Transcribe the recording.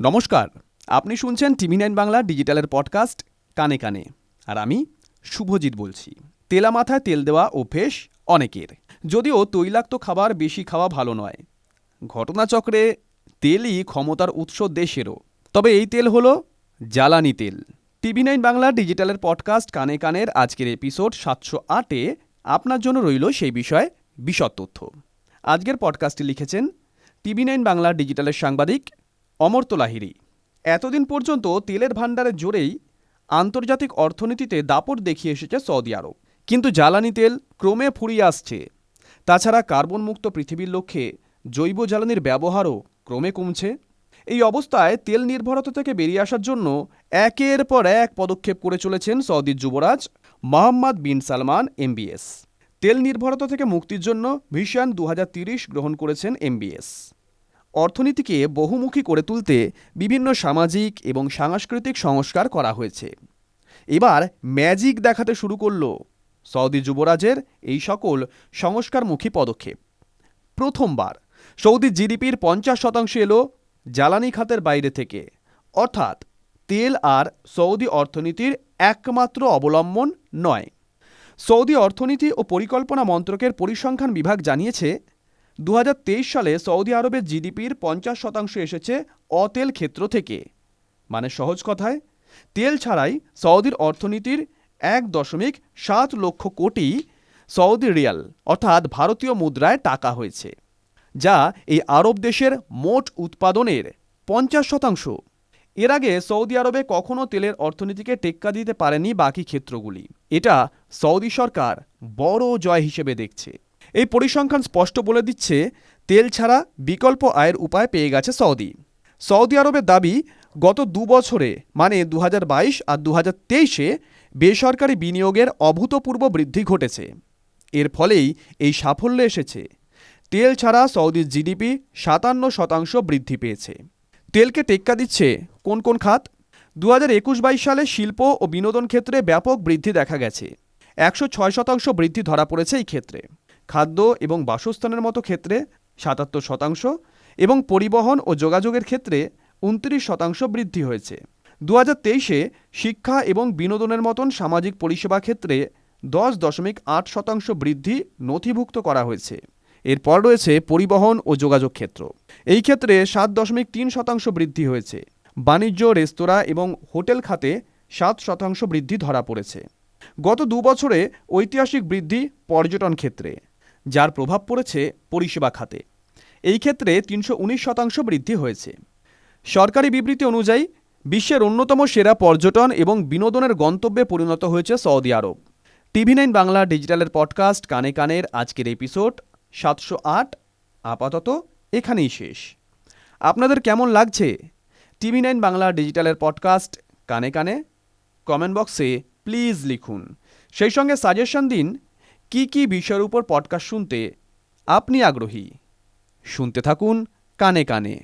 নমস্কার, আপনি শুনছেন টিভি নাইন বাংলা ডিজিটালের পডকাস্ট কানে কানে। আর আমি শুভজিৎ বলছি। তেলা মাথায় তেল দেওয়া অভ্যেস অনেকের। যদিও তৈলাক্ত খাবার বেশি খাওয়া ভালো নয়। ঘটনাচক্রে তেলই ক্ষমতার উৎস দেশেরও। তবে এই তেল হলো জ্বালানি তেল। টিভি নাইন বাংলা ডিজিটালের পডকাস্ট কানে কানের আজকের এপিসোড সাতশো আটে আপনার জন্য রইল সেই বিষয়ে বিশদ তথ্য। আজকের পডকাস্টটি লিখেছেন টিভি নাইন বাংলা ডিজিটালের সাংবাদিক অমর্ত্য লাহিড়ী। এতদিন পর্যন্ত তেলের ভাণ্ডারের জোরেই আন্তর্জাতিক অর্থনীতিতে দাপট দেখিয়ে এসেছে সৌদি আরব। কিন্তু জ্বালানি তেল ক্রমে ফুরিয়ে আসছে। তাছাড়া কার্বনমুক্ত পৃথিবীর লক্ষ্যে জৈব জ্বালানির ব্যবহারও ক্রমে কমছে। এই অবস্থায় তেল নির্ভরতা থেকে বেরিয়ে আসার জন্য একের পর এক পদক্ষেপ করে চলেছেন সৌদির যুবরাজ মোহাম্মদ বিন সালমান এমবিএস তেল নির্ভরতা থেকে মুক্তির জন্য ভিশন দু গ্রহণ করেছেন এমবিএস অর্থনীতিকে বহুমুখী করে তুলতে বিভিন্ন সামাজিক এবং সাংস্কৃতিক সংস্কার করা হয়েছে। এবার ম্যাজিক দেখাতে শুরু করল সৌদি যুবরাজের এই সকল সংস্কারমুখী পদক্ষেপ। প্রথমবার সৌদি জিডিপির পঞ্চাশ শতাংশ এলো জ্বালানি খাতের বাইরে থেকে। অর্থাৎ তেল আর সৌদি অর্থনীতির একমাত্র অবলম্বন নয়। সৌদি অর্থনীতি ও পরিকল্পনা মন্ত্রকের পরিসংখ্যান বিভাগ জানিয়েছে দু হাজার তেইশ সালে সৌদি আরবের জিডিপির পঞ্চাশ শতাংশ এসেছে অতেল ক্ষেত্র থেকে। মানে সহজ কথায়, তেল ছাড়াই সৌদির অর্থনীতির এক দশমিক সাত লক্ষ কোটি সৌদি রিয়াল, অর্থাৎ ভারতীয় মুদ্রায় টাকা হয়েছে, যা এই আরব দেশের মোট উৎপাদনের পঞ্চাশ শতাংশ। এর আগে সৌদি আরবে কখনো তেলের অর্থনীতিকে টেক্কা দিতে পারেনি বাকি ক্ষেত্রগুলি। এটা সৌদি সরকার বড় জয় হিসেবে দেখছে। এই পরিসংখ্যান স্পষ্ট বলে দিচ্ছে, তেল ছাড়া বিকল্প আয়ের উপায় পেয়ে গেছে সৌদি। সৌদি আরবের দাবি, গত দু বছরে মানে দু হাজার বাইশ আর দু তেইশে, বেসরকারি বিনিয়োগের অভূতপূর্ব বৃদ্ধি ঘটেছে। এর ফলেই এই সাফল্য এসেছে। তেল ছাড়া সৌদির জিডিপি সাতান্ন শতাংশ বৃদ্ধি পেয়েছে। তেলকে টেক্কা দিচ্ছে কোন কোন খাত? দু হাজার একুশ বাইশ সালে শিল্প ও বিনোদন ক্ষেত্রে ব্যাপক বৃদ্ধি দেখা গেছে। একশো ছয় শতাংশ বৃদ্ধি ধরা পড়েছে এই ক্ষেত্রে। খাদ্য এবং বাসস্থানের মতো ক্ষেত্রে সাতাত্তর শতাংশ এবং পরিবহন ও যোগাযোগের ক্ষেত্রে উনত্রিশ শতাংশ বৃদ্ধি হয়েছে। দু হাজার তেইশে শিক্ষা এবং বিনোদনের মতন সামাজিক পরিষেবা ক্ষেত্রে দশ দশমিক আট শতাংশ বৃদ্ধি নথিভুক্ত করা হয়েছে। এরপর রয়েছে পরিবহন ও যোগাযোগ ক্ষেত্র। এই ক্ষেত্রে সাত দশমিক তিন শতাংশ বৃদ্ধি হয়েছে। বাণিজ্য, রেস্তোরাঁ এবং হোটেল খাতে সাত শতাংশ বৃদ্ধি ধরা পড়েছে। গত দু বছরে ঐতিহাসিক বৃদ্ধি পর্যটন ক্ষেত্রে। যার প্রভাব পড়েছে পরিষেবা খাতে। এই ক্ষেত্রে তিনশো উনিশ শতাংশ বৃদ্ধি হয়েছে। সরকারি বিবৃতি অনুযায়ী, বিশ্বের অন্যতম সেরা পর্যটন এবং বিনোদনের গন্তব্যে পরিণত হয়েছে সৌদি আরব। টিভি নাইন বাংলা ডিজিটালের পডকাস্ট কানে কানের আজকের এপিসোড সাতশো আট, আপাতত এখানেই শেষ। আপনাদের কেমন লাগছে? টিভি নাইন বাংলা ডিজিটালের পডকাস্ট কানে কানে কমেন্ট বক্সে প্লিজ লিখুন। সেই সঙ্গে সাজেশন দিন কি কি বিষয়ের উপর পডকাস্ট শুনতে আপনি আগ্রহী? শুনতে থাকুন কানে কানে।